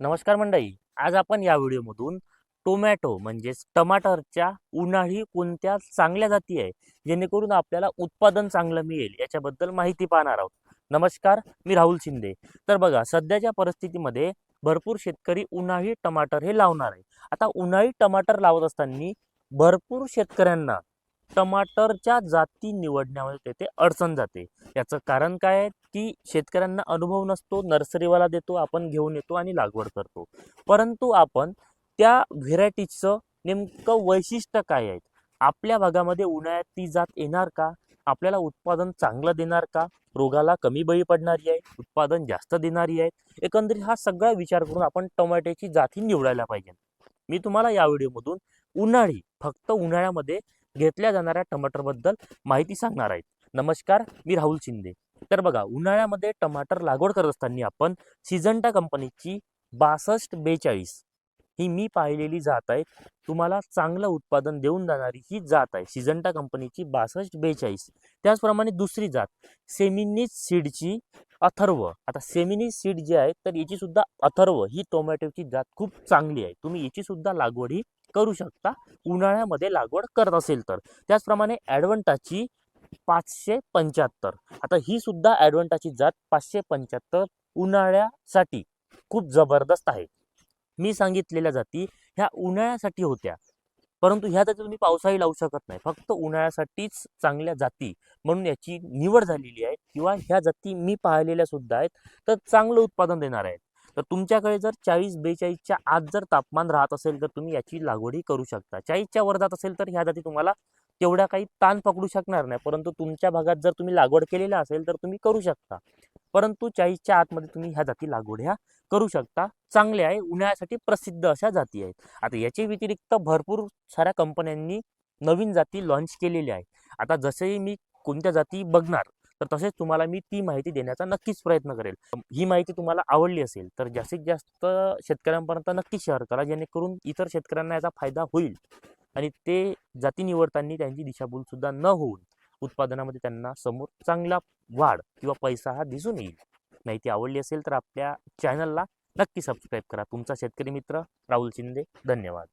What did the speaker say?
नमस्कार मंडळी आज आपण या व्हिडिओमधून टोमॅटो म्हणजेच टमाटरच्या उन्हाळी कोणत्या चांगल्या जाती आहे जेणेकरून आपल्याला उत्पादन चांगलं मिळेल याच्याबद्दल माहिती पाहणार आहोत. नमस्कार मी राहुल शिंदे. तर बघा सध्याच्या परिस्थितीमध्ये भरपूर शेतकरी उन्हाळी टमाटर हे लावणार आहे. आता उन्हाळी टमाटर लावत असताना भरपूर शेतकऱ्यांना टमाटरच्या जाती निवडण्यामध्ये तेथे अडचण जाते. याचं कारण काय आहे? की शेतकऱ्यांना अनुभव नसतो नर्सरीवाला देतो आपण घेऊन येतो आणि लागवड करतो. परंतु आपण त्या व्हेरायटीचं नेमकं वैशिष्ट्य काय आहे आपल्या भागामध्ये उन्हाळ्यात ती जात येणार का? आपल्याला उत्पादन चांगलं देणार का? रोगाला कमी बळी पडणारी आहे उत्पादन जास्त देणारी आहे. एकंदरीत हा सगळा विचार करून आपण टोमॅटोची जाती निवडायला पाहिजे. मी तुम्हाला या व्हिडिओमधून उन्हाळी फक्त उन्हाळ्यामध्ये घेतल्या जाणाऱ्या टमाटरबद्दल माहिती सांगणार आहेत. नमस्कार मी राहुल शिंदे. तर बघा उन्हाळ्यामध्ये टमाटर लागवड करत असताना आपण सिजंटा कंपनीची बासष्ट बेचाळीस ही मी पाहिलेली जात आहे. तुम्हाला चांगलं उत्पादन देऊन जाणारी ही जात आहे. सिजंटा कंपनीची बासष्ट बेचाळीस. त्याचप्रमाणे दुसरी जात सेमिनीज सीडची अथर्व. आता सेमिनीज सीड जी आहे तर याची सुद्धा अथर्व ही टोमॅटोची जात खूप चांगली आहे. तुम्ही याची सुद्धा लागवड ही करू शकता. उन्हाळ्यामध्ये लागवड करत असेल तर. त्याचप्रमाणे ॲडवंटाची पाचशे पंच्याहत्तर. आता ही सुद्धा ॲडवंटाची जात पाचशे पंच्याहत्तर उन्हाळ्यासाठी खूप जबरदस्त आहे. मी सांगितलेल्या जाती ह्या उन्हाळ्यासाठी होत्या. परंतु ह्या जाती तुम्ही पावसाळी लावू शकत नाही. फक्त उन्हाळ्यासाठीच चांगल्या जाती म्हणून याची निवड झालेली आहे. किंवा ह्या जाती मी पाहिलेल्या सुद्धा आहेत तर चांगलं उत्पादन देणार आहेत. तर तुमच्याकडे जर चाळीस बेचाळीसच्या आत जर तापमान राहत असेल तर तुम्ही याची लागवडही करू शकता. चाळीसच्या वर जात असेल तर ह्या जाती तुम्हाला तेवढ्या काही ताण पकडू शकणार नाही. परंतु तुमच्या भागात जर तुम्ही लागवड केलेला असेल तर तुम्ही करू शकता. परंतु चाळीसच्या आतमध्ये तुम्ही ह्या जाती लागवड ह्या करू शकता. चांगल्या आहे उन्हाळ्यासाठी प्रसिद्ध अशा जाती आहेत. आता याच्या व्यतिरिक्त भरपूर साऱ्या कंपन्यांनी नवीन जाती लॉन्च केलेल्या आहे आता जसेही मी कोणत्या जाती बघणार तर तसेच तुम्हाला मी ती माहिती देण्याचा नक्कीच प्रयत्न करेल. ही माहिती तुम्हाला आवडली असेल तर जास्तीत जास्त शेतकऱ्यांपर्यंत नक्की शेअर करा जेणेकरून इतर शेतकऱ्यांना याचा फायदा होईल. आणि ते जाती निवडताना त्यांची दिशाभूलसुद्धा न होऊन उत्पादनामध्ये त्यांना समोर चांगला वाढ किंवा पैसा हा दिसून येईल. माहिती आवडली असेल तर आपल्या चॅनलला नक्की सबस्क्राईब करा. तुमचा शेतकरी मित्र राहुल शिंदे धन्यवाद.